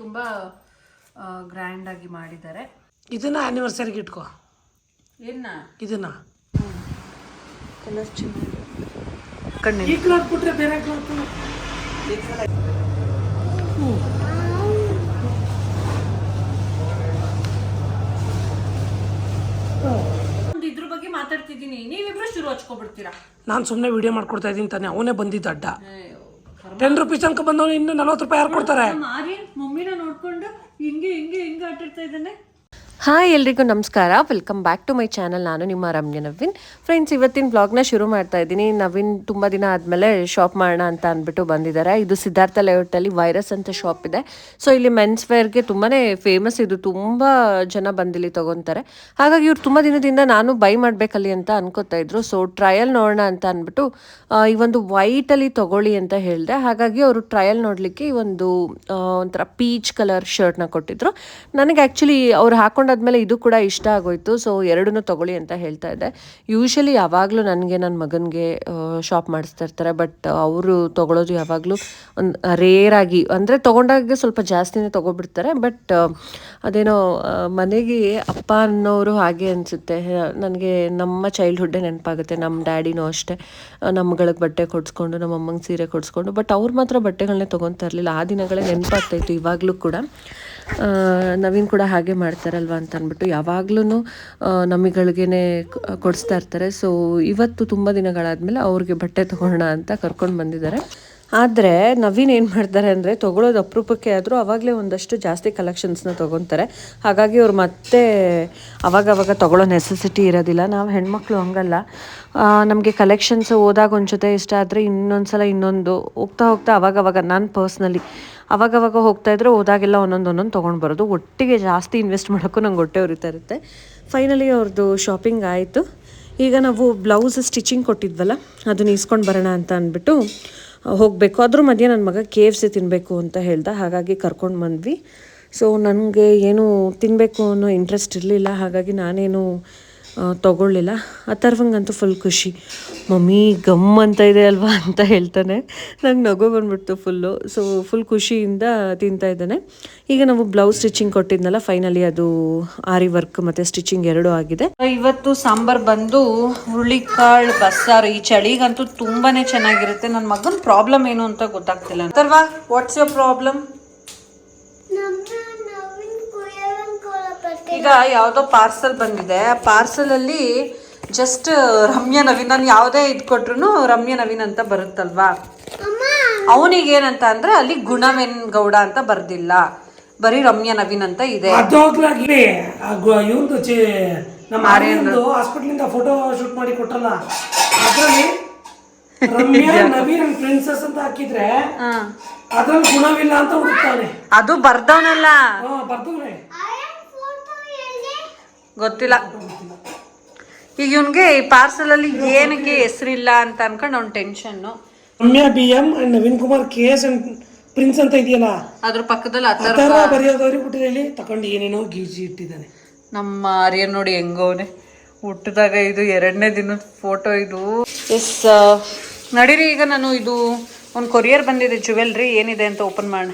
ತುಂಬ ಗ್ರ್ಯಾಂಡಾಗಿ ಮಾಡಿದ್ದಾರೆ. ಇದನ್ನ ಆನಿವರ್ಸರಿಗೆ ಇಟ್ಕೋ. ಏನ ಇದನ್ನ. ಕಲರ್ ಚೆನ್ನಾಗಿದೆ ಕಣ್ಣಿನ ಈ ಕ್ಲಾತ್ ಬಿಟ್ರೆ ಬೇರೆ ಕಲರ್ ಒಂದು ಇದ್ರ ಬಗ್ಗೆ ಮಾತಾಡ್ತಿದ್ದೀನಿ. ನೀವಿಬ್ರು ಶುರು ಹಚ್ಕೊಬಿಡ್ತೀರಾ? ನಾನು ಸುಮ್ಮನೆ ವಿಡಿಯೋ ಮಾಡ್ಕೊಡ್ತಾ ಇದ್ದೀನಿ ತಾನೆ. ಅವನೇ ಬಂದಿದ್ದ ಅಡ್ಡ. ಟೆನ್ ರುಪೀಸ್ ತನಕ ಬಂದವನು ಇನ್ನು ನಲ್ವತ್ತು ರೂಪಾಯಿ ಯಾರು ಕೊಡ್ತಾರೆ? ನಮ್ಮ ಆರ್ಯನ್ ಮಮ್ಮಿನ ನೋಡ್ಕೊಂಡು ಹಿಂಗೆ ಹಿಂಗೆ ಹಿಂಗೆ ಆಟಾಡ್ತಾ ಇದ್ದಾನೆ. ಹಾಯ್ ಎಲ್ರಿಗೂ ನಮಸ್ಕಾರ. Welcome back to my channel ನಾನು ನಿಮ್ಮ ರಮ್ಯ ನವೀನ್. ಫ್ರೆಂಡ್ಸ್ ಇವತ್ತಿನ ಬ್ಲಾಗ್ನ ಶುರು ಮಾಡ್ತಾ ಇದ್ದೀನಿ. ನವೀನ್ ತುಂಬ ದಿನ ಆದಮೇಲೆ ಶಾಪ್ ಮಾಡೋಣ ಅಂತ ಅಂದ್ಬಿಟ್ಟು ಬಂದಿದ್ದಾರೆ. ಇದು ಸಿದ್ಧಾರ್ಥ ಲೇಔಟಲ್ಲಿ ವೈರಸ್ ಅಂತ ಶಾಪ್ ಇದೆ. ಸೊ ಇಲ್ಲಿ ಮೆನ್ಸ್ ವೇರ್ಗೆ ತುಂಬಾ ಫೇಮಸ್ ಇದು ತುಂಬ ಜನ ಬಂದಿಲ್ಲಿ ತೊಗೊತಾರೆ. ಹಾಗಾಗಿ ಇವ್ರು ತುಂಬ ದಿನದಿಂದ ನಾನು ಬೈ ಮಾಡಬೇಕಲ್ಲಿ ಅಂತ ಅನ್ಕೋತಾ ಇದ್ರು. ಸೊ ಟ್ರಯಲ್ ನೋಡೋಣ ಅಂತ ಅಂದ್ಬಿಟ್ಟು ಈ ಒಂದು ವೈಟಲ್ಲಿ ತೊಗೊಳ್ಳಿ ಅಂತ ಹೇಳಿದೆ. ಹಾಗಾಗಿ ಅವರು ಟ್ರಯಲ್ ನೋಡಲಿಕ್ಕೆ ಈ ಒಂದು ಒಂಥರ ಪೀಚ್ ಕಲರ್ ಶರ್ಟ್ನ ಕೊಟ್ಟಿದ್ರು. ನನಗೆ ಆ್ಯಕ್ಚುಲಿ ಅವ್ರು ಹಾಕೊಂಡಾದ್ಮೇಲೆ ಇದು ಕೂಡ ಇಷ್ಟ ಆಗೋಯ್ತು. ಸೊ ಎರಡನ್ನೂ ತಗೊಳ್ಳಿ ಅಂತ ಹೇಳ್ತಾ ಇದ್ದೆ. ಯೂಶಲಿ ಯಾವಾಗಲೂ ನನಗೆ ನನ್ನ ಮಗನಿಗೆ ಶಾಪ್ ಮಾಡಿಸ್ತಾ ಇರ್ತಾರೆ. ಬಟ್ ಅವರು ತಗೊಳ್ಳೋದು ಯಾವಾಗಲೂ ಒಂದು ರೇರಾಗಿ ಅಂದರೆ ತೊಗೊಂಡಾಗ ಸ್ವಲ್ಪ ಜಾಸ್ತಿನೇ ತೊಗೊಬಿಡ್ತಾರೆ. ಬಟ್ ಅದೇನೋ ಮನೆಗೆ ಅಪ್ಪ ಅನ್ನೋರು ಹಾಗೆ ಅನಿಸುತ್ತೆ. ನನಗೆ ನಮ್ಮ ಚೈಲ್ಡ್ಹುಡ್ಡೇ ನೆನಪಾಗುತ್ತೆ. ನಮ್ಮ ಡ್ಯಾಡಿನೂ ಅಷ್ಟೇ. ನಮ್ಮಗಳಿಗೆ ಬಟ್ಟೆ ಕೊಡಿಸ್ಕೊಂಡು, ನಮ್ಮ ಅಮ್ಮಂಗೆ ಸೀರೆ ಕೊಡಿಸ್ಕೊಂಡು. ಬಟ್ ಅವ್ರು ಮಾತ್ರ ಬಟ್ಟೆಗಳನ್ನೇ ತೊಗೊತಾ ಇರಲಿಲ್ಲ. ಆ ದಿನಗಳೇ ನೆನಪಾಗ್ತಾಯಿತ್ತು ಇವಾಗಲೂ ಕೂಡ. ನವೀನ್ ಕೂಡ ಹಾಗೆ ಮಾಡ್ತಾರಲ್ವ? ಅಂತ ಅಂದ್ಬಿಟ್ಟು ಯಾವಾಗ್ಲೂ ನಮಿಗಳಿಗೇನೆ ಕೊಡಿಸ್ತಾ ಇರ್ತಾರೆ. ಸೊ ಇವತ್ತು ತುಂಬ ದಿನಗಳಾದಮೇಲೆ ಅವ್ರಿಗೆ ಬಟ್ಟೆ ತೊಗೊಳ್ಳೋಣ ಅಂತ ಕರ್ಕೊಂಡು ಬಂದಿದ್ದಾರೆ. ಆದರೆ ನವೀನ್ ಏನು ಮಾಡ್ತಾರೆ ಅಂದರೆ ತೊಗೊಳೋದು ಅಪರೂಪಕ್ಕೆ ಆದರೂ ಅವಾಗಲೇ ಒಂದಷ್ಟು ಜಾಸ್ತಿ ಕಲೆಕ್ಷನ್ಸ್ನ ತೊಗೊತಾರೆ. ಹಾಗಾಗಿ ಅವ್ರು ಮತ್ತೆ ಅವಾಗವಾಗ ತೊಗೊಳ್ಳೋ ನೆಸೆಸಿಟಿ ಇರೋದಿಲ್ಲ. ನಾವು ಹೆಣ್ಮಕ್ಳು ಹಂಗಲ್ಲ. ನಮಗೆ ಕಲೆಕ್ಷನ್ಸ್ ಹೋದಾಗ ಒಂದು ಜೊತೆ ಇಷ್ಟ ಆದರೆ ಇನ್ನೊಂದು ಸಲ ಇನ್ನೊಂದು ಹೋಗ್ತಾ ಹೋಗ್ತಾ ಅವಾಗವಾಗ ನಾನು ಪರ್ಸ್ನಲಿ ಅವಾಗವಾಗ ಹೋಗ್ತಾ ಇದ್ರೆ ಹೋದಾಗೆಲ್ಲ ಒಂದೊಂದು ಒಂದೊಂದು ತೊಗೊಂಡು ಬರೋದು. ಒಟ್ಟಿಗೆ ಜಾಸ್ತಿ ಇನ್ವೆಸ್ಟ್ ಮಾಡೋಕ್ಕೂ ನಂಗೆ ಹೊಟ್ಟೆ ಉರಿತಾ ಇರುತ್ತೆ. ಫೈನಲಿ ಅವ್ರದ್ದು ಶಾಪಿಂಗ್ ಆಯಿತು. ಈಗ ನಾವು ಬ್ಲೌಸ್ ಸ್ಟಿಚಿಂಗ್ ಕೊಟ್ಟಿದ್ವಲ್ಲ, ಅದನ್ನ ಇಸ್ಕೊಂಡು ಬರೋಣ ಅಂತ ಅಂದ್ಬಿಟ್ಟು ಹೋಗಬೇಕು. ಅದ್ರ ಮಧ್ಯೆ ನನ್ನ ಮಗ ಕೆ ಎಫ್ ಸಿ ತಿನ್ನಬೇಕು ಅಂತ ಹೇಳ್ದ. ಹಾಗಾಗಿ ಕರ್ಕೊಂಡು ಬಂದ್ವಿ. ಸೊ ನನಗೆ ಏನು ತಿನ್ನಬೇಕು ಅನ್ನೋ ಇಂಟ್ರೆಸ್ಟ್ ಇರಲಿಲ್ಲ. ಹಾಗಾಗಿ ನಾನೇನು ತಗೊಳ್ಳಿಲ್ಲ. ಅಥರ್ವಂಗಂತೂ ಫುಲ್ ಖುಷಿ. ಮಮ್ಮಿ ಗಮ್ ಅಂತ ಇದೆ ಅಲ್ವಾ ಅಂತ ಹೇಳ್ತಾನೆ. ನಂಗೆ ನಗು ಬಂದ್ಬಿಡ್ತು ಫುಲ್ಲು ಸೊ ಫುಲ್ ಖುಷಿಯಿಂದ ತಿಂತಾ ಇದ್ದಾನೆ. ಈಗ ನಾವು ಬ್ಲೌಸ್ ಸ್ಟಿಚಿಂಗ್ ಕೊಟ್ಟಿದ್ನಲ್ಲ ಫೈನಲಿ ಅದು ಆರಿ ವರ್ಕ್ ಮತ್ತು ಸ್ಟಿಚಿಂಗ್ ಎರಡೂ ಆಗಿದೆ. ಇವತ್ತು ಸಾಂಬಾರ್ ಬಂದು ಹುರುಳಿಕಾಳು ಬಸ್ಸಾರು ಈ ಚಳಿಗಂತೂ ತುಂಬಾ ಚೆನ್ನಾಗಿರುತ್ತೆ. ನನ್ನ ಮಗನ ಪ್ರಾಬ್ಲಮ್ ಏನು ಅಂತ ಗೊತ್ತಾಗ್ತಿಲ್ಲ. ಅಂತಲ್ವಾ ವಾಟ್ಸ್ ಯೋರ್ ಪ್ರಾಬ್ಲಮ್ ಈಗ ಯಾವುದೋ ಪಾರ್ಸಲ್ ಬಂದಿದೆ. ಆ ಪಾರ್ಸಲ್ ಅಲ್ಲಿ ಜಸ್ಟ್ ರಮ್ಯ ನವೀನ್ ನಾನು ಯಾವುದೇ ಇದು ಕೊಟ್ರು ರಮ್ಯ ನವೀನ್ ಅಂತ ಬರುತ್ತಲ್ವಾ? ಅವನಿಗೆ ಏನಂತ ಅಂದ್ರೆ ಅಲ್ಲಿ ಗುಣವೆನ್ ಗೌಡ ಅಂತ ಬರ್ದಿಲ್ಲ. ಬರೀ ರಮ್ಯ ನವೀನ್ ಅಂತ ಇದೆ. ನಮ್ಮ ಆರ್ಯಂದು ಹಾಸ್ಪಿಟ್ಲಿಂದ ಫೋಟೋ ಶೂಟ್ ಮಾಡಿ ಕೊಟ್ಟಲ್ಲ ಅದ್ರಲ್ಲಿ ರಮ್ಯಾ ನವೀನ್ ಪ್ರಿನ್ಸಸ್ ಅಂತ ಹಾಕಿದ್ರೆ ಅದ್ರಲ್ಲಿ ಗುಣವಿಲ್ಲ ಅಂತ ಹುಡುಕ್ತಾನೆ. ಅದು ಬರ್ದವನಲ್ಲ. ಗೊತ್ತಿಲ್ಲ. ಈಗ ಇವನ್ಗೆ ಈ ಪಾರ್ಸಲ್ ಅಲ್ಲಿ ಏನಕ್ಕೆ ಹೆಸರಿಲ್ಲ ಅಂತ ಅನ್ಕೊಂಡು ಅವ್ನ tension Ramya B M and Naveen Kumar K S and prince ಅಂತ ಇದೆಯಲ್ಲ? ಅದ್ರ ಪಕ್ಕದಲ್ಲಿ ಅಥರ್ವ. ಥರ ಬರೆಯೋದವ್ರಿಗೆ ಬಿಟ್ಟಿದೆ ಇಲ್ಲಿ ತಕೊಂಡು ಏನೇನೋ ಗೀಜಿ ಇಟ್ಟಿದ್ದಾನೆ. ನಮ್ಮ ಆರ್ಯ ನೋಡಿ ಹೆಂಗವನೆ ಹುಟ್ಟಿದಾಗ ಇದು ಎರಡನೇ ದಿನದ ಫೋಟೋ ಇದು. ಎಸ್ ನಡೀರಿ ಈಗ ನಾನು ಇದು ಒಂದು ಕೊರಿಯರ್ ಬಂದಿದೆ ಜುವೆಲ್ರಿ ಏನಿದೆ ಅಂತ ಓಪನ್ ಮಾಡೋಣ.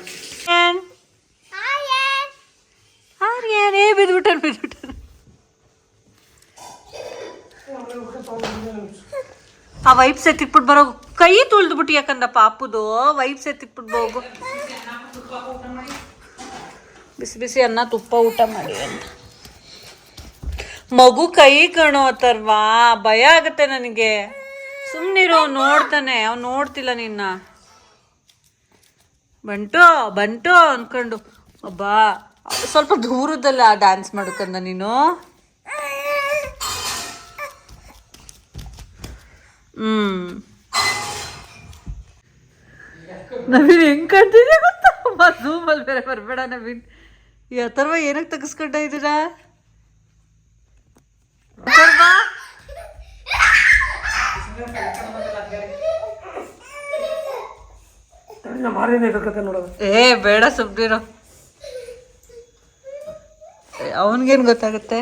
ಆರ್ಯನ್ ಏ ಬಿದ್ಬಿಟ್ಟನ್ ಬಿದ್ಬಿಟ್ಟನ್. ಆ ವೈಪ್ಸ್ ಎತ್ತಿಟ್ಬಿಟ್ಟು ಬರೋ ಕೈ ತುಳ್ದ್ಬಿಟ್ಟು ಯಾಕಂದ ಪಾಪುದು ವೈಪ್ಸ್ ಎತ್ತಿಟ್ಬಿಟ್ಟು ಹೋಗು ಬಿಸಿ ಬಿಸಿ ಅನ್ನ, ತುಪ್ಪ ಊಟ ಮಾಡಿ ಅಂತ ಮಗು ಕೈ ಕಣೋ ಭಯ ಆಗುತ್ತೆ ನನಗೆ. ಸುಮ್ಮನಿರು ನೋಡ್ತಾನೆ. ಅವ್ನು ನೋಡ್ತಿಲ್ಲ ನಿನ್ನ. ಬಂಟು ಬಂಟು ಅನ್ಕೊಂಡು. ಒಬ್ಬ ಸ್ವಲ್ಪ ದೂರದಲ್ಲ ಡ್ಯಾನ್ಸ್ ಮಾಡ್ಕಂದ ನೀನು. ಹ್ಮ್. ನವೀನ್ ಹೆಂಗ್ ಕಾಣ್ತಿದ್ಯಾ ಗೊತ್ತಾ? ಅಲ್ಲಿ ಬೇರೆ ಬರಬೇಡ ನವೀನ್. ಈ ಅಥರ್ವ ಏನಕ್ಕೆ ತೆಗಿಸ್ಕೊಂಡ ಇದ್ದೀರಾ ಏ ಬೇಡ ಸುಬ್ಬಿರೋ ಅವನಿಗೇನು ಗೊತ್ತಾಗುತ್ತೆ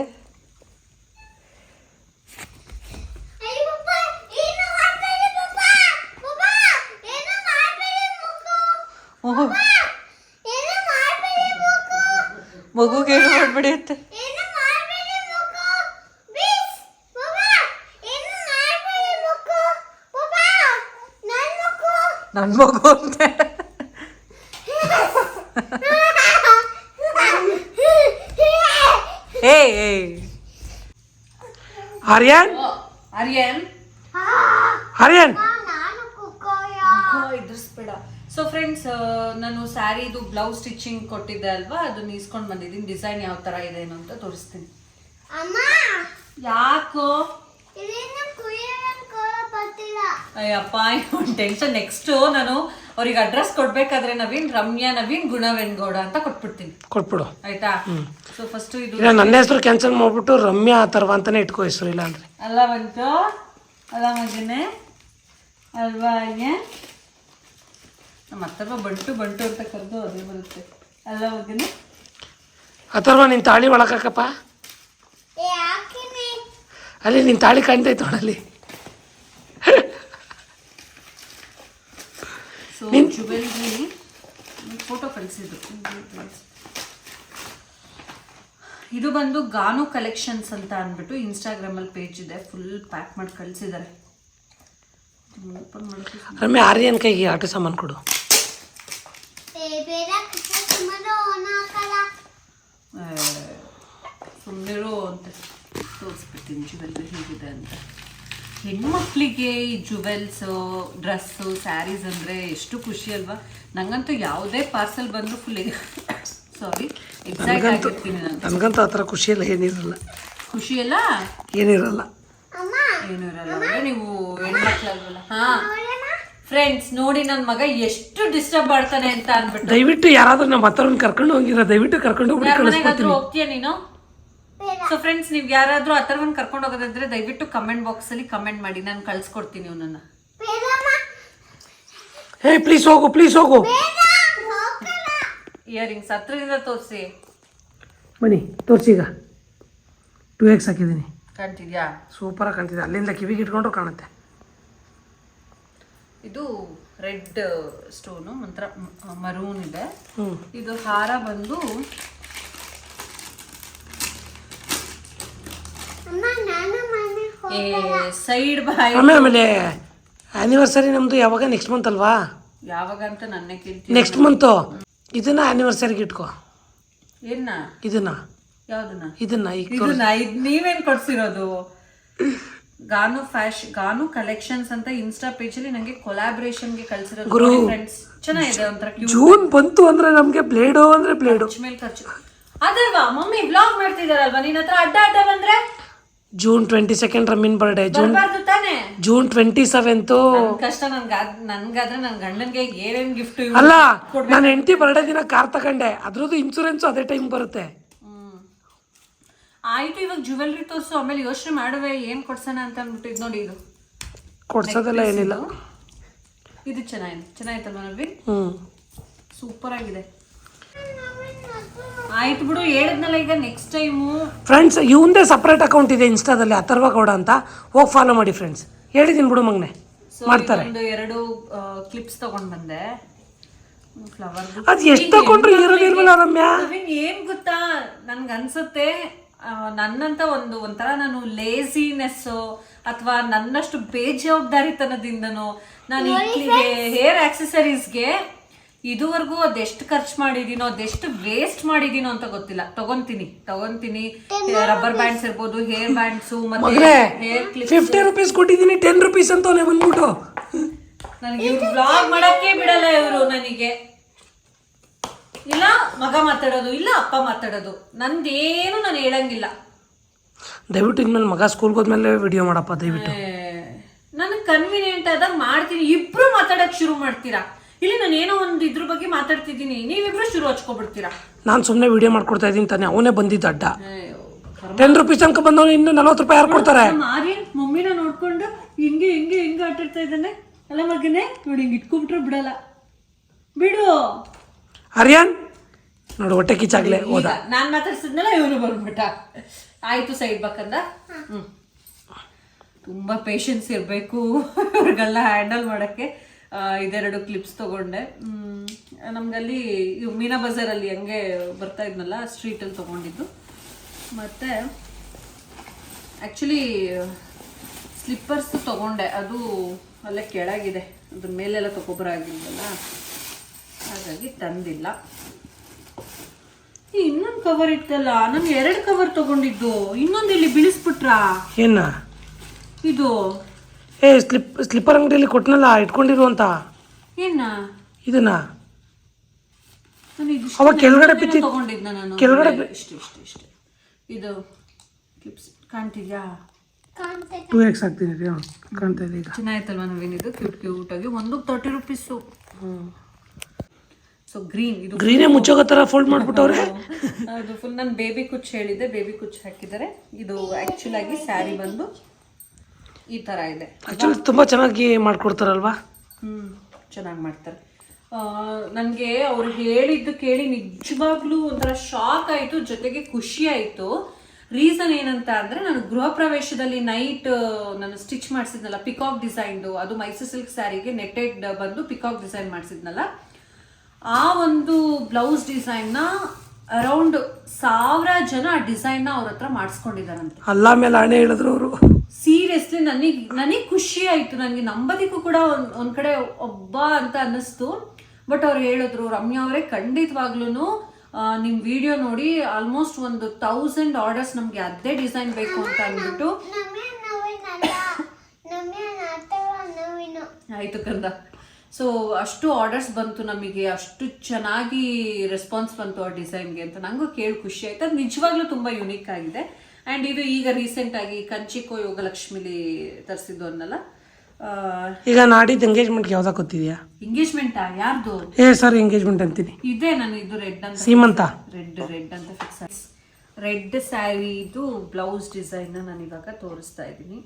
ಓಹೋ ಮಗುಗೆ ಏನು ಮಾಡ್ಬಿಡಿಯುತ್ತೆ ಏನು ಮಾಡಬೇಡಿ ಮಗು ಪ್ಲೀಸ್ ಬಾಬಾ ಏನು ಮಾಡಬೇಡಿ ಮಗು ಬಾಬಾ ನನ್ನ ಮಗು. ನನ್ ಮಗು ಅಂತೆ. ಏ ಆರ್ಯನ್? ಆರ್ಯನ್? ಆರ್ಯನ್? ನಾನು ಕುಕ್ಕೋಯ? ಇದ್ರಿಸ್ಬೇಡ ಸೊ ಫ್ರೆಂಡ್ಸ್ ನಾನು ಸ್ಯಾರಿದು ಬ್ಲೌಸ್ ಸ್ಟಿಚಿಂಗ್ ಕೊಟ್ಟಿದ್ದೆ ಅಲ್ವಾ? ಅದನ್ನ ಇಸ್ಕೊಂಡ್ ಬಂದಿದ್ದೀನಿ. ಡಿಸೈನ್ ಯಾವ ತರ ಇದೆ ಏನು ಅಂತ ತೋರಿಸ್ತೀನಿ. ಅಮ್ಮ! ಯಾಕೋ? ಅಯ್ಯಪ್ಪ ಒಂದು ಟೆನ್ಷನ್ ನೆಕ್ಸ್ಟ್ ನಾನು ಅವ್ರಿಗೆ ಅಡ್ರೆಸ್ ಕೊಡ್ಬೇಕಾದ್ರೆ ನವೀನ್ ರಮ್ಯಾ ನವೀನ್ ಗುಣವೆನ್ಗೌಡ ಅಂತ ಕೊಟ್ಬಿಡ್ತೀನಿ. ಕೊಟ್ಬಿಡು. ಆಯ್ತಾ? ಸೊ ಫಸ್ಟ್ ಇದು ಇಲ್ಲ ನನ್ನ ಹೆಸರು ಕ್ಯಾನ್ಸಲ್ ಮಾಡ್ಬಿಟ್ಟು ರಮ್ಯಾ ಅಥರ್ವ ಅಂತಾನೆ ಇಟ್ಕೋ ಹೆಸರು ಇಲ್ಲ ಅಂದ್ರೆ ಅಲ್ಲ ಬಂತು. ಅಲ್ಲ ಮಗನೇ. ಅಲ್ವಾ ಅಯ್ಯ? ನಮ್ಮ ಅತ್ತರ್ವ ಬಂಟು ಬಂಟು ಅಂತ ಕರೆದು ಅದೇ ಬರುತ್ತೆ. ಅಲ್ಲ ಮಗನೇ? ಅಥರ್ವ ನಿನ್ ತಾಳಿ ಒಳಗಾಕಪ್ಪ. ಅಲ್ಲಿ ನಿನ್ ತಾಳಿ ಕಾಣ್ತೈತೆ ನೋಡಲ್ಲಿ. ಸೊ ಜುವೆಲ್ರಿ ಫೋಟೋ ಕಳಿಸಿದ್ದು. ಇದು ಬಂದು ಗಾನು ಕಲೆಕ್ಷನ್ಸ್ ಅಂತ ಅಂದ್ಬಿಟ್ಟು ಇನ್ಸ್ಟಾಗ್ರಾಮ್ ಅಲ್ಲಿ ಪೇಜ್ ಇದೆ. ಫುಲ್ ಪ್ಯಾಕ್ ಮಾಡಿ ಕಳಿಸಿದ್ದಾರೆ ಆರ್ಯನ್ ಕೈಗೆ ಆಟೋ ಸಾಮಾನು ಕೊಡು ಏ ಬೇಡ ಕಸ ಸುಮ್ಮನೆ ಓನ ಹಾಕಲ್ಲ ಸುಮ್ಮನಿರು ಅಂತ. ತೋರಿಸ್ಬಿಡ್ತೀನಿ ಜುವೆಲ್ರಿ ಹೇಗಿದೆ ಅಂತ. ಹೆಣ್ಮಕ್ಳಿಗೆ ಈ ಜುವೆಲ್ಸ್ ಡ್ರೆಸ್ಸು ಸ್ಯಾರೀಸ್ ಅಂದರೆ ಎಷ್ಟು ಖುಷಿ ಅಲ್ವಾ? ನಂಗಂತೂ ಯಾವುದೇ ಪಾರ್ಸೆಲ್ ಬಂದರೂ ಫುಲ್ ಸಾರಿ ಎಕ್ಸೈಟ್ ಆಗಿರ್ತೀನಿ ನಾನು. ನನಗಂತೂ ಆ ಥರ ಖುಷಿಯಲ್ಲ ಏನಿರಲ್ಲ. ಖುಷಿ ಏನಿರಲ್ಲ. ಏನಿರಲ್ಲ ನೀವು ಹೆಣ್ಮಕ್ಳಲ್ವಲ್ಲ. ಹಾ. ಫ್ರೆಂಡ್ಸ್ ನೋಡಿ ನನ್ನ ಮಗ ಎಷ್ಟು ಡಿಸ್ಟರ್ಬ್ ಮಾಡ್ತಾನೆ ಅಂತ ಅನ್ಬಿಟ್ಟು ದಯವಿಟ್ಟು ಯಾರಾದ್ರೂ ನಮ್ಮ ಹತ್ರನ ಕರ್ಕೊಂಡು ಹೋಗಿರೋ ದಯವಿಟ್ಟು ಕರ್ಕೊಂಡು ಹೋಗಿ ಯಾರ ಮನೆಗಾದ್ರೂ ಕಳಿಸ್ಕೊಡ್ತೀನಿ ಹೋಗ್ತೀಯ ನೀನು? ಸೊ ಫ್ರೆಂಡ್ಸ್ ನೀವು ಯಾರಾದ್ರೂ ಆ ಥರವನ್ನು ಕರ್ಕೊಂಡು ಹೋಗೋದಾದ್ರೆ ದಯವಿಟ್ಟು ಕಮೆಂಟ್ ಬಾಕ್ಸ್ ಅಲ್ಲಿ ಕಮೆಂಟ್ ಮಾಡಿ ನಾನು ಕಳ್ಸ್ಕೊಡ್ತೀನಿ ಅವನನ್ನ ಬೇಡಮ್ಮ. ಹೇ ಪ್ಲೀಸ್ ಹೋಗು ಪ್ಲೀಸ್ ಹೋಗು. ಇಯರಿಂಗ್ಸ್ ಹತ್ರದಿಂದ ತೋರಿಸಿ. ಬನ್ನಿ ತೋರ್ಸೀಗ ಟೂ ಎಕ್ಸ್ ಹಾಕಿದ್ದೀನಿ. ಕಾಣ್ತಿದ್ಯಾ? ಸೂಪರಾಗಿ ಕಾಣ್ತಿದೆ. ಅಲ್ಲಿಂದ ಕಿವಿಗೆ ಇಟ್ಕೊಂಡ್ರು ಕಾಣುತ್ತೆ. ಇದು ರೆಡ್ ಸ್ಟೋನು ಮಂತ್ರ ಮರೂನ್ ಇದೆ. ಇದು ಹಾರ ಬಂದು ಸೈಡ್ ಬಾಯ್ ಆಮೇಲೆ ಆನಿವರ್ಸರಿ ನಮ್ದು ನಮ್ಮದು ಯಾವಾಗ? ನೆಕ್ಸ್ಟ್ ಮಂತ್ ಅಲ್ವಾ? ಯಾವಾಗ ಅಂತ ನನ್ನೇ ಕೇಳ್ತೀನಿ ನೆಕ್ಸ್ಟ್ ಮಂತು ಇದನ್ನ ಆನಿವರ್ಸರಿಗೆ ಇಟ್ಕೋ. ಏನ ಇದನ್ನ. ಯಾವ್ದನ್ನ? ಇದನ್ನ ಈಗ ಇದನ್ನ ಇದ್ ನೀವೇನ್ ಕೊಡ್ಸಿರೋದು? ಗಾನು ಫ್ಯಾಶ್ ಗಾನು ಕಲೆಕ್ಷನ್ಸ್ ಅಂತ ಇನ್ಸ್ಟಾ ಪೇಜ್ ಅಲ್ಲಿ ನಂಗೆ ಕೊಲಾಬ್ರೇಷನ್ಗೆ ಕಳ್ಸಿರೋದು ಫ್ರೆಂಡ್ಸ್ ಚೆನ್ನಾಗಿದೆ ಒಂಥರ ಕ್ಯೂಟ್ ಜೂನ್ ಬಂತು ಅಂದ್ರೆ ನಮ್ಗೆ ಬ್ಲೇಡು ಅಂದ್ರೆ ಬ್ಲೇಡು ಮೇಲೆ ಖರ್ಚು. ಅದಲ್ವಾ ಮಮ್ಮಿ ಬ್ಲಾಗ್ ಮಾಡ್ತಿದಾರಲ್ವಾ? ನಿನ್ನ ಹತ್ರ ಅಡ್ಡ ಅಡ್ಡ ಬಂದ್ರೆ? ಜೂನ್ ಟ್ವೆಂಟಿ ಸೆಕೆಂಡ್ ರಮ್ಮಿನ್ ಬರ್ಡೇ ಜೂನ್ ಬರ್ಬಾರ್ದು ತಾನೇ. ಜೂನ್ ಟ್ವೆಂಟಿ ಸೆವೆಂತು ನನ್ ಕಷ್ಟ ನನ್ಗ ನನ್ಗಾದ್ರೆ ನನ್ ಗಂಡನ್ಗೆ ಏನೇನ್ ಗಿಫ್ಟ್ ಅಲ್ಲ ನಾನು ಹೆಂಡತಿ ಬರ್ಡೇ ದಿನ ಕಾರ್ ತಗೊಂಡೆ. ಅದ್ರದ್ದು ಇನ್ಸೂರೆನ್ಸ್ ಅದೇ ಟೈಮ್ ಬರುತ್ತೆ. ಆಯ್ತು ಇವಾಗ ಜುವೆಲ್ರಿ ತೋರ್ಸು ಆಮೇಲೆ ಯೋಚನೆ ಮಾಡುವೆ ಏನ್ ಕೊಡ್ಸೋಣ ಅಂತ ಅಂದ್ಬಿಟ್ಟು ಇದು ನೋಡಿ ಇದು. ಕೊಡ್ಸೋದೆಲ್ಲ ಏನಿಲ್ಲ. ಇದು. ಚೆನ್ನಾಗಿದೆ ಚೆನ್ನಾಗಿತ್ತಲ್ಲ ನವಿ ಹ್ಞೂ ಸೂಪರ್ ಆಗಿದೆ. ಆಯ್ತು ಬಿಡು ಹೇಳಿದ್ನಲ್ಲ ಈಗ ನೆಕ್ಸ್ಟ್ ಟೈಮು ಫ್ರೆಂಡ್ಸ್ ಇವಂದೇ ಸಪ್ರೇಟ್ ಅಕೌಂಟ್ ಇದೆ ಇನ್ಸ್ಟಾದಲ್ಲಿ ಅಥರ್ವ ಗೌಡ ಅಂತ. ಹೋಗಿ ಫಾಲೋ ಮಾಡಿ ಫ್ರೆಂಡ್ಸ್ ಹೇಳಿದ್ದೀನಿ ಬಿಡು ಮಗನೆ. ಮಾಡ್ತಾರೆ. ಒಂದು ಎರಡು ಕ್ಲಿಪ್ಸ್ ತಗೊಂಡ್ ಬಂದೆ. ಫ್ಲವರ್ ಅದು ಎಷ್ಟು ತಗೊಂಡ್ರು ಇರೋದಿಲ್ವಲ್ಲ ರಮ್ಯಾ? ನವೀನ್ ಏನ್ ಗೊತ್ತಾ? ನನ್ಗೆ ಅನ್ಸುತ್ತೆ ನನ್ನಂತ ಒಂದು ಒಂಥರ ನಾನು ಲೇಸಿನೆಸ್ ಅಥವಾ ನನ್ನಷ್ಟು ಬೇಜವಾಬ್ದಾರಿತನದಿಂದನೋ ನಾನು ಇಲ್ಲಿಗೆ ಹೇರ್ ಆಕ್ಸೆಸರೀಸ್ಗೆ ಇದುವರೆಗೂ ಅದೆಷ್ಟು ಖರ್ಚು ಮಾಡಿದೀನೋ ಅದೆಷ್ಟು ವೇಸ್ಟ್ ಮಾಡಿದೀನೋ ಅಂತ ಗೊತ್ತಿಲ್ಲ. ತಗೊಂತೀನಿ ತಗೊಂತೀನಿ. ರಬ್ಬರ್ ಬ್ಯಾಂಡ್ಸ್ ಇರ್ಬೋದು ಹೇರ್ ಬ್ಯಾಂಡ್ಸು ಮತ್ತೆ ಹೇರ್ ಕ್ಲಿಪ್ ಫಿಫ್ಟಿ ರುಪೀಸ್ ಕೊಟ್ಟಿದ್ದೀನಿ ಟೆನ್ ರುಪೀಸ್ ಅಂತ ಬಂದ್ಬಿಟ್ಟು. ನನಗೆ ಇವ್ರು ಬ್ಲಾಗ್ ಮಾಡಕ್ಕೆ ಬಿಡಲ್ಲ ಇವರು ನನಗೆ. ಇಲ್ಲ ಮಗ ಮಾತಾಡೋದು ಇಲ್ಲ ಅಪ್ಪ ಮಾತಾಡೋದು. ನಂದೇನು ನಾನು ಹೇಳಂಗಿಲ್ಲ. ದಯವಿಟ್ಟು ಇನ್ಮೇಲೆ ಮಗ ಸ್ಕೂಲ್ಗೆ ಹೋದ್ಮೇಲೆ ವಿಡಿಯೋ ಮಾಡಪ್ಪ ದಯವಿಟ್ಟು. ನನಗೆ ಕನ್ವೀನಿಯೆಂಟ್ ಆದಾಗ ಮಾಡ್ತೀನಿ. ಇಬ್ರು ಮಾತಾಡಕ್ ಶುರು ಮಾಡ್ತೀರಾ? ಇಲ್ಲಿ ನಾನು ಏನೋ ಒಂದು ಇದ್ರ ಬಗ್ಗೆ ಮಾತಾಡ್ತಿದ್ದೀನಿ. ನೀವಿಬ್ರು ಶುರು ಹಚ್ಕೊಬಿಡ್ತೀರಾ? ನಾನು ಸುಮ್ಮನೆ ವಿಡಿಯೋ ಮಾಡ್ಕೊಡ್ತಾ ಇದ್ದೀನಿ ತಾನೆ. ಅವನೇ ಬಂದಿದ್ದ ಅಡ್ಡ. ಟೆನ್ ರುಪೀಸ್ ಅಂಕ ಬಂದವನು ಇನ್ನು ನಲ್ವತ್ತು ರೂಪಾಯಿ ಯಾರು ಕೊಡ್ತಾರೆ? ಮಾರಿ ಆರ್ಯನ್ ಮಮ್ಮಿನ ನೋಡ್ಕೊಂಡು ಹಿಂಗೆ ಹಿಂಗೆ ಹಿಂಗೆ ಆಟಾಡ್ತಾ ಇದ್ದಾನೆ. ಅಲ್ಲ ಮಗನೇ ನೋಡಿ ಹಿಂಗೆ ಇಟ್ಕೊಬಿಟ್ರು ಬಿಡಲ್ಲ. ಬಿಡು. ಆರ್ಯನ್ ನೋಡು ಹೊಟ್ಟೆ ಕಿಚ್ಚಾಗ್ಲೆ ಹೋದ. ನಾನು ಮಾತಾಡ್ಸಿದ್ನಲ್ಲ ಇವನು ಬಂದ್ಬಿಟ್ಟ. ಆಯ್ತು ಸೈಡ್ ಬಕ್ಕಂದ ಹ್ಮ್. ತುಂಬಾ ಪೇಷನ್ಸ್ ಇರಬೇಕು ಅವ್ರಿಗೆಲ್ಲ ಹ್ಯಾಂಡಲ್ ಮಾಡಕ್ಕೆ. ಇದೆರಡು ಕ್ಲಿಪ್ಸ್ ತಗೊಂಡೆ. ನಮಗಲ್ಲಿ ಮೀನಾ ಮೀನಾ ಬಜಾರಲ್ಲಿ ಹಂಗೆ ಬರ್ತಾ ಇದ್ನಲ್ಲ ಸ್ಟ್ರೀಟಲ್ಲಿ ತಗೊಂಡಿದ್ದು. ಮತ್ತೆ ಆ್ಯಕ್ಚುಲಿ ಸ್ಲಿಪ್ಪರ್ಸ್ ತಗೊಂಡೆ. ಅದು ಅಲ್ಲೇ ಕೆಳಗಿದೆ. ಅದ್ರ ಮೇಲೆಲ್ಲ ತಗೊಬರಾಗಿಲ್ವಲ್ಲ. ಹಾಗಾಗಿ ತಂದಿಲ್ಲ. ಈ ಇನ್ನೊಂದು ಕವರ್ ಇತ್ತಲ್ಲ? ನಾನು ಎರಡು ಕವರ್ ತಗೊಂಡಿದ್ದು. ಇನ್ನೊಂದು ಇಲ್ಲಿ ಬಿಳಿಸ್ಬಿಟ್ರಾ ಏನ? ಇದು. ಏ ಸ್ಲಿಪ್ ಸ್ಲಿಪ್ಪರ್ ಅಂಗಡಿಯಲ್ಲಿ ಕೊಟ್ಟನಲ್ಲ ಇಟ್ಕೊಂಡಿರು ಅಂತ? ಏನ? ಇದನ್ನ? ನಾನು ಇದು ಅವಾಗ ಕೆಳಗಡೆ ಬಿತ್ತಿ ತಗೊಂಡಿದ್ನ ನಾನು. ಕೆಳಗಡೆ ಇಷ್ಟು ಇಷ್ಟು ಇಷ್ಟು. ಇದು ಕ್ಲಿಪ್ಸ್ ಕಾಣ್ತಿದ್ಯಾ? ಟೂ ಎಕ್ಸ್ ಹಾಕ್ತೀನಿ ರೀ ಹ್ಮ್. ಕಾಣ್ತಾ ಇದೆ ಈಗ. ನಾವೇನಿದು? ಕ್ಯೂಟ್ ಕ್ಯೂಟ್ ಆಗಿ. ಒಂದು ತರ್ಟಿ ರುಪೀಸು ಸೊ ಗ್ರೀನ್ ಇದು ಗ್ರೀನೇ ಮುಚ್ಚೋಗೋ ಥರ ಫೋಲ್ಡ್ ಮಾಡ್ಬಿಟ್ಟವ್ರೆ? ಅದು ಫುಲ್ ನನ್ನ ಬೇಬಿ ಕುಚ್ ಹೇಳಿದ್ದೆ ಬೇಬಿ ಕುಚ್ ಹಾಕಿದ್ದಾರೆ. ಇದು ಆ್ಯಕ್ಚುಲ್ ಆಗಿ ಸ್ಯಾರಿ ಬಂದು ಈ ಥರ ಇದೆ. ಆ್ಯಕ್ಚುಲಿ ತುಂಬ ಚೆನ್ನಾಗಿ ಮಾಡ್ಕೊಡ್ತಾರಲ್ವಾ? ಹ್ಞೂ ಚೆನ್ನಾಗಿ ಮಾಡ್ತಾರೆ. ನನಗೆ ಅವ್ರು ಹೇಳಿದ್ದು ಕೇಳಿ ನಿಜವಾಗ್ಲೂ ಒಂಥರ ಶಾಕ್ ಆಯಿತು ಜೊತೆಗೆ ಖುಷಿ ಆಯಿತು. ರೀಸನ್ ಏನಂತ ಅಂದರೆ ನಾನು ಗೃಹ ಪ್ರವೇಶದಲ್ಲಿ ನೈಟ್ ನಾನು ಸ್ಟಿಚ್ ಮಾಡಿಸಿದ್ನಲ್ಲ ಪಿಕಾಕ್ ಡಿಸೈನ್ದು ಅದು ಮೈಸೂರು ಸಿಲ್ಕ್ ಸ್ಯಾರಿಗೆ ನೆಟ್ಟೆಡ್ ಬಂದು ಪಿಕಾಕ್ ಡಿಸೈನ್ ಮಾಡಿಸಿದ್ನಲ್ಲ. ಆ ಒಂದು ಬ್ಲೌಸ್ ಡಿಸೈನ್ನ ಅರೌಂಡ್ ಸಾವಿರ ಜನ ಆ ಡಿಸೈನ್ನ ಅವ್ರ ಹತ್ರ ಮಾಡಿಸ್ಕೊಂಡಿದ್ದಾರಂತೆ ಅಲ್ಲ ಮೇಲೆ ಹಣೆ ಹೇಳಿದ್ರು ಅವರು. ಸೀರಿಯಸ್ಲಿ ನನಗೆ ನನಗೆ ಖುಷಿ ಆಯ್ತು. ನನಗೆ ನಂಬದಿಕ್ಕೂ ಕೂಡ ಒಂದ್ ಒಂದ್ ಕಡೆ ಒಬ್ಬ ಅಂತ ಅನ್ನಿಸ್ತು. ಬಟ್ ಅವ್ರು ಹೇಳಿದ್ರು ರಮ್ಯಾ ಅವರೇ ಖಂಡಿತವಾಗ್ಲೂ ನಿಮ್ಮ ವಿಡಿಯೋ ನೋಡಿ ಆಲ್ಮೋಸ್ಟ್ ಒಂದು ಥೌಸಂಡ್ ಆರ್ಡರ್ಸ್ ನಮಗೆ ಅದೇ ಡಿಸೈನ್ ಬೇಕು ಅಂತ ಅಂದ್ಬಿಟ್ಟು ಆಯ್ತು ಕಂದ. ಸೊ ಅಷ್ಟು ಆರ್ಡರ್ಸ್ ಬಂತು ನಮಗೆ ಅಷ್ಟು ಚೆನ್ನಾಗಿ ರೆಸ್ಪಾನ್ಸ್ ಬಂತು ಆ ಡಿಸೈನ್ಗೆ ಅಂತ ನಂಗೂ ಕೇಳಿ ಖುಷಿ ಆಯ್ತು. ಅದು ನಿಜವಾಗ್ಲೂ ತುಂಬ ಯುನೀಕ್ ಆಗಿದೆ. ಆ್ಯಂಡ್ ಇದು ಈಗ ರೀಸೆಂಟ್ ಆಗಿ ಕಂಚಿಕೋ ಯೋಗಲಕ್ಷ್ಮಿಲಿ ತರಿಸಿದ್ದು ಅನ್ನಲ್ಲ. ಈಗ ನಾಡಿದ್ದು ಎಂಗೇಜ್ಮೆಂಟ್ಗೆ ಯಾವ್ದಾಗ ಗೊತ್ತಿದ್ಯಾ? ಎಂಗೇಜ್ಮೆಂಟ್ ಯಾರ್ದು? ಏ ಸರ್ ಎಂಗೇಜ್ಮೆಂಟ್ ಅಂತೀನಿ. ಇದೆ ನಾನು ಇದು ರೆಡ್ ಅಂತ ಸೀಮಂತ. ರೆಡ್ ರೆಡ್ ಅಂತ ಫಿಕ್ಸ್ ರೆಡ್ ಸ್ಯಾರಿದು ಬ್ಲೌಸ್ ಡಿಸೈನ್ ನಾನು ಇವಾಗ ತೋರಿಸ್ತಾ ಇದ್ದೀನಿ.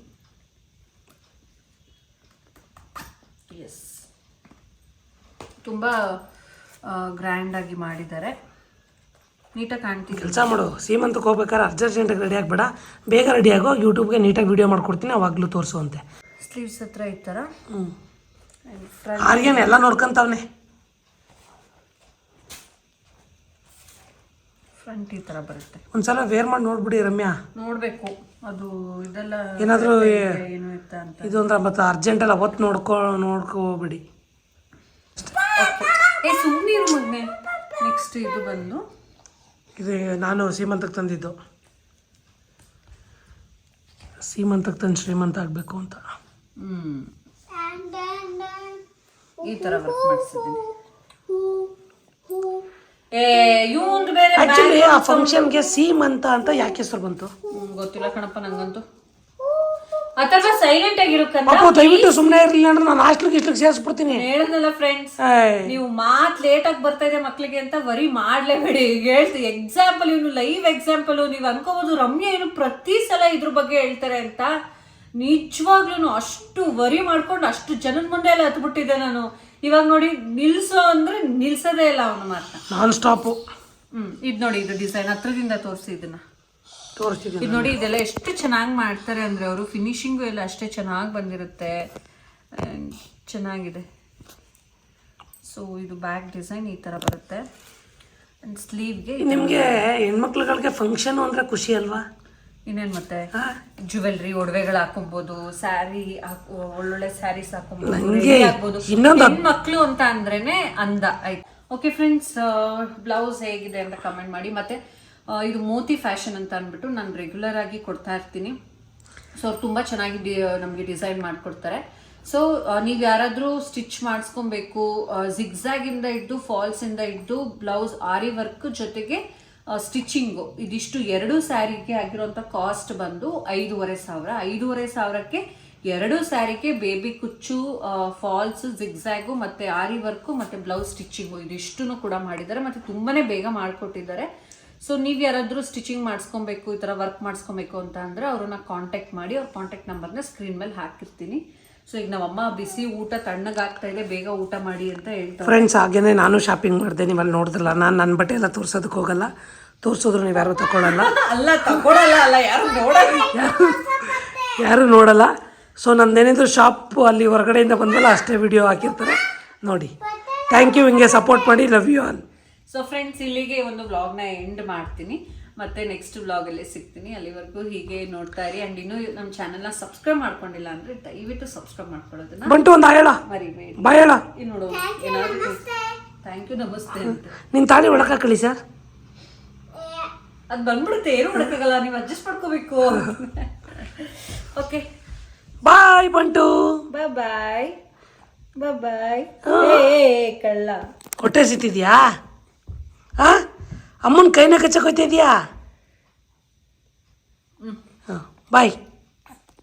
ಎಸ್ ತುಂಬ ಗ್ರ್ಯಾಂಡ್ ಆಗಿ ಮಾಡಿದ್ದಾರೆ. ನೀಟಾಗಿ ಕಾಣ್ತಿದೆ. ಕೆಲಸ ಮಾಡು. ಸೀಮಂತಕ್ಕೆ ಹೋಗ್ಬೇಕಾದ್ರೆ ಅರ್ಜೆಂಟಾಗಿ ರೆಡಿ ಆಗಬೇಡ. ಬೇಗ ರೆಡಿ ಆಗೋ ಯೂಟ್ಯೂಬ್ಗೆ ನೀಟಾಗಿ ವಿಡಿಯೋ ಮಾಡ್ಕೊಡ್ತೀನಿ ಅವಾಗಲೂ ತೋರಿಸುವಂತೆ. ಸ್ಲೀವ್ಸ್ ಹತ್ರ ಈ ಥರ ಹ್ಞೂ ಆರ್ಯನ್ ಎಲ್ಲ ನೋಡ್ಕೊಂತವ್ನೆ. ಫ್ರಂಟ್ ಈ ಥರ ಬರುತ್ತೆ. ಒಂದ್ಸಲ ವೇರ್ ಮಾಡಿ ನೋಡ್ಬಿಡಿ ರಮ್ಯಾ. ನೋಡಬೇಕು. ಅದು ಇದೆಲ್ಲ ಏನಾದರೂ ಏನು ಇತ್ತ ಅಂತ. ಇದು ಅಂದ್ರೆ ಮತ್ತೆ ಅರ್ಜೆಂಟಲ್ಲ ಅವತ್ತು ನೋಡ್ಕೊ ನೋಡ್ಕೋಬಿಡಿ. ಏ ಸುಮ್ಮನೆ ಮಗ್ನೆ. ನೆಕ್ಸ್ಟ್ ಇದು ಬಂದು. ಇದು ನಾನು ಸೀಮಂತಕ್ಕೆ ತಂದಿದ್ದು. ಸೀಮಂತಕ್ಕೆ ತಂದು ಶ್ರೀಮಂತ ಆಗಬೇಕು ಅಂತ. then ಈ ಥರ ವರ್ಕ್ ಮಾಡಿಸಿದ್ದೀನಿ ಆ ಫಂಕ್ಷನ್ಗೆ ಸೀಮಂತ ಅಂತ ಯಾಕೆ ಹೆಸರು ಬಂತು? ಗೊತ್ತಿಲ್ಲ ಕಣಪ್ಪ ನಂಗಂತೂ. ಅಥವಾ ಸೈಲೆಂಟ್ ಪಾಪ ದಯವಿಟ್ಟು ಸುಮ್ಮನೆ ಇರಲಿಲ್ಲ ಅಂದ್ರೆ ನಾನು ಹಾಸ್ಟ್ಲಿಗೆ ಇಷ್ಟಿಗೆ ಸೇರಿಸ್ಬಿಡ್ತೀನಿ. ಹೇಳಿದ್ನಲ್ಲ ಫ್ರೆಂಡ್ಸ್ ನೀವು ಮಾತ್ ಲೇಟ್ ಆಗಿ ಬರ್ತಾ ಇದೆ ಮಕ್ಕಳಿಗೆ ಅಂತ ವರಿ ಮಾಡ್ಲೇಬೇಡಿ. ಹೇಳ್ತಿ ಎಕ್ಸಾಂಪಲ್ ಇವನು ಲೈವ್ ಎಕ್ಸಾಂಪಲ್ ನೀವು ಅನ್ಕೋಬಹುದು ರಮ್ಯ ಏನು ಪ್ರತಿ ಸಲ ಇದ್ರ ಬಗ್ಗೆ ಹೇಳ್ತಾರೆ ಅಂತ ನಿಜವಾಗ್ಲೂ ಅಷ್ಟು ವರಿ ಮಾಡ್ಕೊಂಡು ಅಷ್ಟು ಜನದ ಮುಂದೆ ಎಲ್ಲ ಹತ್ಬಿಟ್ಟಿದ್ದೆ ನಾನು. ಇವಾಗ ನೋಡಿ ನಿಲ್ಸೋ ಅಂದ್ರೆ ನಿಲ್ಸದೇ ಇಲ್ಲ ಅವನು ಮಾತ್ರ ನಾನ್ ಸ್ಟಾಪು ಹ್ಮ್ ಇದ್ ನೋಡಿ ಇದು ಡಿಸೈನ್ ಹತ್ರದಿಂದ ತೋರಿಸಿ ಇದನ್ನ. ತೋರಿಸ್ತಿದ್ದೀನಿ ಇದು ನೋಡಿ ಇದೆಲ್ಲ ಎಷ್ಟು ಚೆನ್ನಾಗಿ ಮಾಡ್ತಾರೆ ಅಂದ್ರೆ ಅವರು ಫಿನಿಶಿಂಗು ಎಲ್ಲ ಅಷ್ಟೇ ಚೆನ್ನಾಗಿ ಬಂದಿರುತ್ತೆ. ಚೆನ್ನಾಗಿದೆ. ಸೊ ಇದು ಬ್ಯಾಕ್ ಡಿಸೈನ್ ಈ ಥರ ಬರುತ್ತೆ. ಆ್ಯಂಡ್ ಸ್ಲೀವ್ಗೆ ನಿಮಗೆ ಹೆಣ್ಮಕ್ಳುಗಳಿಗೆ ಫಂಕ್ಷನ್ ಅಂದ್ರೆ ಖುಷಿ ಅಲ್ವಾ? ಇನ್ನೇನು ಮತ್ತೆ? ಜುವೆಲ್ರಿ ಒಡವೆಗಳು ಹಾಕೊಬೋದು ಸ್ಯಾರಿ ಒಳ್ಳೊಳ್ಳೆ ಸ್ಯಾರೀಸ್ ಹಾಕೊಬೋದು ಮಕ್ಕಳು ಅಂತ ಅಂದ್ರೇನೆ ಅಂದ. ಆಯ್ತು. ಓಕೆ ಫ್ರೆಂಡ್ಸ್ ಬ್ಲೌಸ್ ಹೇಗಿದೆ ಅಂತ ಕಮೆಂಟ್ ಮಾಡಿ. ಮತ್ತೆ ಇದು ಮೋತಿ ಫ್ಯಾಷನ್ ಅಂತ ಅಂದ್ಬಿಟ್ಟು ನಾನು ರೆಗ್ಯುಲರ್ ಆಗಿ ಕೊಡ್ತಾ ಇರ್ತೀನಿ. ಸೊ ಅವ್ರು ತುಂಬ ಚೆನ್ನಾಗಿ ಡಿ ನಮಗೆ ಡಿಸೈನ್ ಮಾಡಿಕೊಡ್ತಾರೆ. ಸೊ ನೀವು ಯಾರಾದರೂ ಸ್ಟಿಚ್ ಮಾಡಿಸ್ಕೊಬೇಕು ಜಿಗ್ಝಾಗಿಂದ ಇದ್ದು ಫಾಲ್ಸಿಂದ ಇದ್ದು ಬ್ಲೌಸ್ ಆರಿ ವರ್ಕ್ ಜೊತೆಗೆ ಸ್ಟಿಚಿಂಗು ಇದಿಷ್ಟು ಎರಡು ಸ್ಯಾರಿಗೆ ಆಗಿರುವಂಥ ಕಾಸ್ಟ್ ಬಂದು ಐದೂವರೆ ಸಾವಿರ. ಐದೂವರೆ ಸಾವಿರಕ್ಕೆ ಎರಡು ಸ್ಯಾರಿಗೆ ಬೇಬಿ ಕುಚ್ಚು ಫಾಲ್ಸ್ ಜಿಗ್ಝ್ಯಾಗು ಮತ್ತು ಆರಿ ವರ್ಕು ಮತ್ತು ಬ್ಲೌಸ್ ಸ್ಟಿಚಿಂಗು ಇದಿಷ್ಟು ಕೂಡ ಮಾಡಿದ್ದಾರೆ. ಮತ್ತು ತುಂಬಾ ಬೇಗ ಮಾಡಿಕೊಟ್ಟಿದ್ದಾರೆ. ಸೊ ನೀವು ಯಾರಾದರೂ ಸ್ಟಿಚಿಂಗ್ ಮಾಡಿಸ್ಕೊಬೇಕು ಈ ಥರ ವರ್ಕ್ ಮಾಡಿಸ್ಕೊಬೇಕು ಅಂತ ಅಂದರೆ ಅವ್ರನ್ನ ಕಾಂಟ್ಯಾಕ್ಟ್ ಮಾಡಿ ಅವ್ರ ಕಾಂಟ್ಯಾಕ್ಟ್ ನಂಬರ್ನ ಸ್ಕ್ರೀನ್ ಮೇಲೆ ಹಾಕಿರ್ತೀನಿ. ಸೊ ಈಗ ನಮ್ಮಮ್ಮ ಬಿಸಿ ಊಟ ತಣ್ಣಗಾಗ್ತಾ ಇದೆ ಬೇಗ ಊಟ ಮಾಡಿ ಅಂತ ಹೇಳ್ತಾರೆ ಫ್ರೆಂಡ್ಸ್ ಹಾಗೇನೆ ನಾನು ಶಾಪಿಂಗ್ ಮಾಡಿದೆ ನೀವು ಅಲ್ಲಿ ನೋಡಿದ್ರಲ್ಲ ನಾನು ನನ್ನ ಬಟ್ಟೆ ಎಲ್ಲ ತೋರ್ಸೋದಕ್ಕೆ ಹೋಗಲ್ಲ. ತೋರಿಸಿದ್ರು ನೀವು ಯಾರು ತಗೊಳ್ಳಲ್ಲ ಅಲ್ಲ ತಗೊಳಲ್ಲ ಅಲ್ಲ ಯಾರು ನೋಡಲ್ಲ. ಯಾರು ನೋಡಲ್ಲ. ಸೊ ನಂದೇನಿದ್ರು ಶಾಪ್ ಅಲ್ಲಿ ಹೊರಗಡೆಯಿಂದ ಬಂದಲ್ಲ ಅಷ್ಟೇ ವಿಡಿಯೋ ಹಾಕಿರ್ತಾರೆ. ನೋಡಿ. ಥ್ಯಾಂಕ್ ಯು ಹಿಂಗೆ ಸಪೋರ್ಟ್ ಮಾಡಿ. Love you all so friends ಇಲ್ಲಿಗೆ ಒಂದು ವ್ಲಾಗ್ನ ಎಂಡ್ ಮಾಡ್ತೀನಿ. ಮತ್ತೆ ನೆಕ್ಸ್ಟ್ ವ್ಲಾಗಲ್ಲಿ ಸಿಗ್ತೀನಿ. ಅಲ್ಲಿವರೆಗೂ ಹೀಗೆ ನೋಡ್ತಾ ಇರಿ. ಆ್ಯಂಡ್ ಇನ್ನೂ ನಮ್ಮ ಚಾನಲ್ನ ಸಬ್ಸ್ಕ್ರೈಬ್ ಮಾಡ್ಕೊಂಡಿಲ್ಲ ಅಂದರೆ ದಯವಿಟ್ಟು ಸಬ್ಸ್ಕ್ರೈಬ್ ಮಾಡ್ಕೊಳ್ಳೋದನ್ನ ಬಂಟು ಒಂದು ಹೇಳ. ಮರಿಬೇಡಿ. ಬಾಯ್ ಹೇಳ. ಇನ್ನು ನೋಡು ಏನಾದರೂ ಥ್ಯಾಂಕ್ ಯು ನಮಸ್ತೆ ಅಂತ. ನಿನ್ನ ತಾಳಿ ಒಳಗೆ ಹಾಕಳಿ ಸರ್. ಅದು ಬಂದ್ಬಿಡುತ್ತೆ ಏನು ಮಾಡೋಕ್ಕಾಗಲ್ಲ ನೀವು ಅಡ್ಜಸ್ಟ್ ಮಾಡ್ಕೋಬೇಕು. Okay bye ಬಂಟು. ಬಾಯ್ ಬಾಯ್ ಬಾಯ್ ಏ ಕಳ್ಳ. ಹೊಟ್ಟೆ ಸಿತ್ತಿದ್ಯಾ ಆ? ಅಮ್ಮನ ಕೈನ ಹ್ಞೂ ಹಾಂ ಬಾಯ್.